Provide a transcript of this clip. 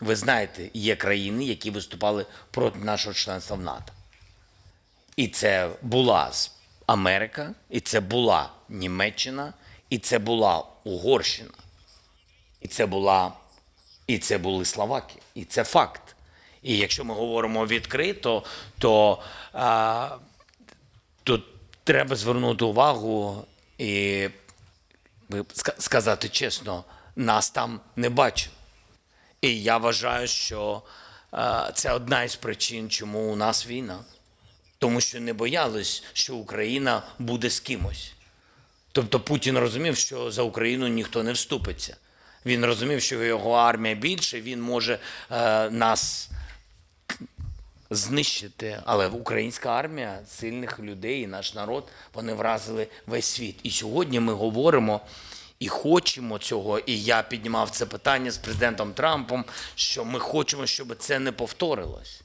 Ви знаєте, є країни, які виступали проти нашого членства в НАТО. І це була Америка, і це була Німеччина, і це була Угорщина, і це була і це були Словаки, і це факт. І якщо ми говоримо відкрито, то а, тут треба звернути увагу і сказати чесно, нас там не бачили. І я вважаю, що е, це одна із причин, чому у нас війна. Тому що не боялись, що Україна буде з кимось. Тобто Путін розумів, що за Україну ніхто не вступиться. Він розумів, що його армія більше, він може е, нас знищити. Але українська армія сильних людей, і наш народ, вони вразили весь світ. І сьогодні ми говоримо і хочемо цього. І я піднімав це питання з президентом Трампом, що ми хочемо, щоб це не повторилось.